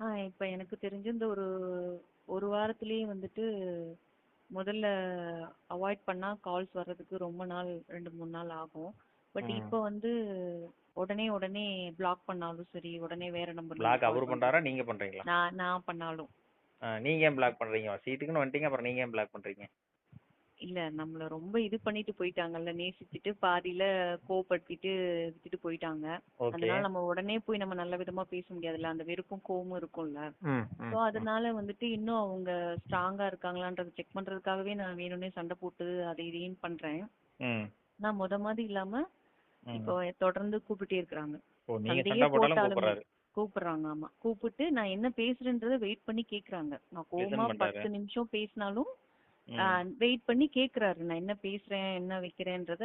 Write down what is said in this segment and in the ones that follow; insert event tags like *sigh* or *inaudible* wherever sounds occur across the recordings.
ஆ இப்ப எனக்கு தெரிஞ்சு இந்த ஒரு ஒரு வாரத்திலேயே வந்துட்டு முதல்ல அவாய்ட் பண்ணா கால்ஸ் வர்றதுக்கு ரொம்ப நாள் ரெண்டு மூணு நாள் ஆகும். பட் ம். இப்போ வந்து உடனே உடனே பிளாக் பண்ணாலும் சரி உடனே வேற நம்பர்ல பிளாக் அவரு பண்றாரா நீங்க பண்றீங்களா? நான் நான் பண்ணாலும். ஆ, நீங்க ஏன் பிளாக் பண்றீங்க? சீட்டுக்குன்னு வந்துட்டீங்க அப்புறம் நீங்க ஏன் பிளாக் பண்றீங்க? இல்ல நம்மள ரொம்ப இது பண்ணிட்டு போயிட்டாங்கல்ல நேசிச்சுட்டு பாதியில கோவப்படுத்திட்டு விட்டுட்டு போயிட்டாங்க. ஓகே. அதனால நம்ம உடனே போய் நம்ம நல்ல விதமா பேச முடியாதுல்ல அந்த வெறுப்பும் கோவமும் இருக்கும்ல. ம் ஸோ அதனால வந்துட்டு இன்னும் அவங்க ஸ்ட்ராங்கா இருக்காங்களான்றத செக் பண்றதுக்காகவே நான் வேணும்னே சண்டை போட்டு அதை இதையும் பண்றேன். ம். நான் முத மாதிரி இல்லாம ம். இப்போ தொடர்ந்து கூப்பிட்டே இருக்காங்க ஓ நீங்க சண்டையே சண்டை போட்டாலும் போட்டாலுமே கூப்பிடுறாரு. கூப்பிடுறாங்க ஆமா. கூப்பிட்டு நான் என்ன பேசுறேன்றத வெயிட் பண்ணி கேக்குறாங்க. நான் கோவமா பண்றாரு. பத்து நிமிஷம் பேசினாலும். வெயிட் பண்ணி கேக்குறாரு. நான் என்ன பேசுறேன் என்ன வைக்கிறேன்றத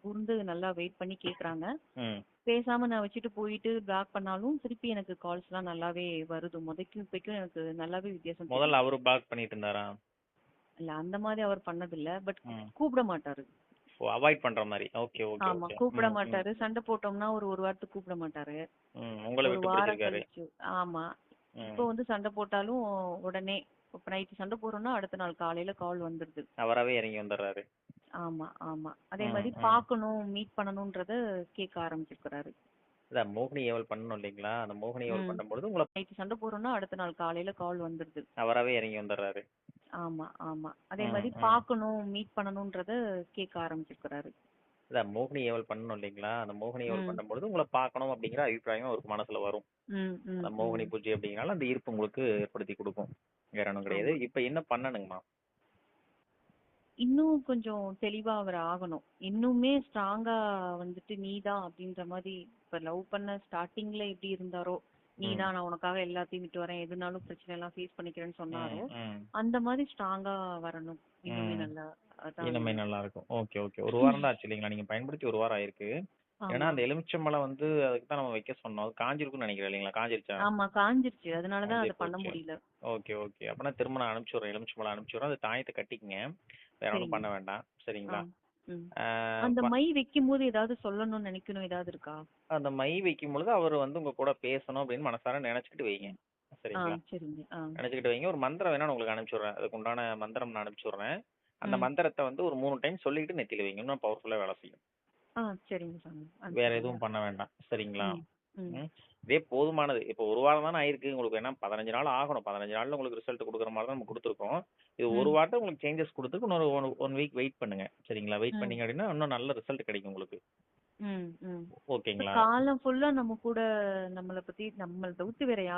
கூர்ந்து நல்லா வெயிட் பண்ணி கேக்குறாங்க. பேசாம நான் வச்சுட்டு போயிட்டு பிளாக் பண்ணாலும் திருப்பி எனக்கு கால்ஸ் எல்லாம் நல்லாவே வருது. முதக்கும் இப்பைக்கும் எனக்கு நல்லாவே வித்தியாசம். முதல்ல அவரு பிளாக் பண்ணிட்டு இருந்தாரா? இல்ல அந்த மாதிரி அவர் பண்ணதில்ல. பட். கூப்பிட மாட்டாரு. ஓ அவாய்ட் பண்ற மாதிரி. ஓகே ஓகே ஆமா கூப்பிட மாட்டாரு. சண்டை போட்டோம்னா ஒரு ஒரு வாரத்துக்கு கூப்பிட மாட்டாரு. உங்களை விட்டு ஆமா. இப்போ வந்து சண்டை போட்டாலும் உடனே இப்ப நைட்டு சண்டை போடுறோம்னா அடுத்த நாள் காலையில கால் வந்துருது. அவராவே இறங்கி வந்துடுறாரு. ஆமா ஆமா. அதே மாதிரி ம். பார்க்கணும் மீட் பண்ணணும்ன்றத கேட்க ஆரம்பிச்சிருக்கிறாரு. அதான் மோகினி ஏவல் பண்ணணும் இல்லைங்களா? அந்த மோகினி ஏவல் ம். பண்ணும்பொழுது உங்களை நைட்டு சண்டை போடுறோம்னா அடுத்த நாள் காலையில கால் வந்துருது. அவராவே இறங்கி வந்துடுறாரு. ஆமா ஆமா. அதே மாதிரி ம். பார்க்கணும் மீட் பண்ணணும்ன்றத கேட்க ஆரம்பிச்சிருக்கிறாரு. அதான் மோகினி ஏவல் பண்ணணும் இல்லைங்களா? அந்த மோகினி ஏவல் ம். பண்ணும்பொழுது உங்களை பார்க்கணும் அப்படிங்கிற அபிப்பிராயம் அவருக்கு மனசுல வரும். அந்த மோகினி. பூஜை அப்படிங்கனால அந்த ஈர்ப்பு உங்களுக்கு ஏற்படுத்தி கொடுக்கும். வேற ஒன்றும் கிடையாது இப்போ என்ன பண்ணணுங்கம்மா? இன்னும் கொஞ்சம் தெளிவா அவர் ஆகணும். இன்னுமே ஸ்ட்ராங்கா வந்துட்டு நீதான் அப்படின்ற மாதிரி இப்ப லவ் பண்ண ஸ்டார்டிங்ல எப்படி இருந்தாரோ நீதான் நான் உனக்காக எல்லாத்தையும் விட்டு வரேன் எதுனாலும் பிரச்சனை எல்லாம் ஃபேஸ் பண்ணிக்கிறேன்னு சொன்னாரோ. அந்த மாதிரி ஸ்ட்ராங்கா வரணும். இன்னுமே. நல்லா அதான் இனிமே நல்லா இருக்கும். Okay okay. ஒரு *laughs* வாரம் தான் ஆச்சு இல்லைங்களா? நீங்க பயன்படுத்தி ஒரு வாரம் ஆயிருக்கு. ஏன்னா ஆமா. அந்த எலுமிச்சம்பழம் வந்து அதுக்கு தான் நம்ம வைக்க சொன்னோம். அது காஞ்சிருக்கும்னு நினைக்கிறேன் இல்லைங்களா? காஞ்சிருச்சா? ஆமா காஞ்சிருச்சு. அதனாலதான் காஞ்சி அதை பண்ண போச்சு. முடியல. Okay okay. அப்பனா திரும்ப நான் அனுப்பிச்சி விட்றேன். எலுமிச்சம்பழம் அனுப்பிச்சி விட்றேன். அது தாயத்தை கட்டிக்கங்க. வேற சரிங்க. பண்ண வேண்டாம். சரிங்களா? ம். அந்த ம- மை வைக்கும் போது ஏதாவது சொல்லணும்னு நினைக்கணும்? ஏதாவது இருக்கா? அந்த மை வைக்கும் பொழுது அவர் வந்து உங்க கூட பேசணும் அப்படின்னு மனசார நினைச்சுக்கிட்டு வைங்க. ஆ சரிங்களா? சரிங்க. ஆ. நினைச்சுக்கிட்டு வைங்க. ஒரு மந்திரம் வேணா நான் உங்களுக்கு அனுப்பிச்சி விட்றேன். அதுக்கு உண்டான மந்திரம் நான் அனுப்பிச்சி விட்றேன். அந்த ம். மந்திரத்தை வந்து ஒரு மூணு டைம் சொல்லிட்டு நெத்தியில வைங்க. இன்னும் பவர்ஃபுல்லா வேலை செய்யும். ஆ சரிங்க சாமி. வேற. எதுவும் பண்ண வேண்டாம். சரிங்களா? ம், ம். ம். இதே போதுமானது. இப்போ ஒரு வாரம் தானே ஆயிருக்கு. உங்களுக்கு என்ன பதினஞ்சு நாள் ஆகணும். பதினஞ்சு நாள்ல உங்களுக்கு ரிசல்ட் கொடுக்குற மாதிரி தான் நம்ம கொடுத்துருக்கோம். இது ஒரு ம். உங்களுக்கு சேஞ்சஸ் கொடுத்துட்டு இன்னொரு ஒன் ஒன் வீக் வெயிட் பண்ணுங்க. சரிங்களா? வெயிட் ம். பண்ணீங்க அப்படின்னா இன்னும் நல்ல ரிசல்ட் கிடைக்கும் உங்களுக்கு. ம் ம். ஓகேங்களா? காலம் ஃபுல்லா நம்ம கூட நம்மள பத்தி நம்மள தவிர்த்து வேற யாரும்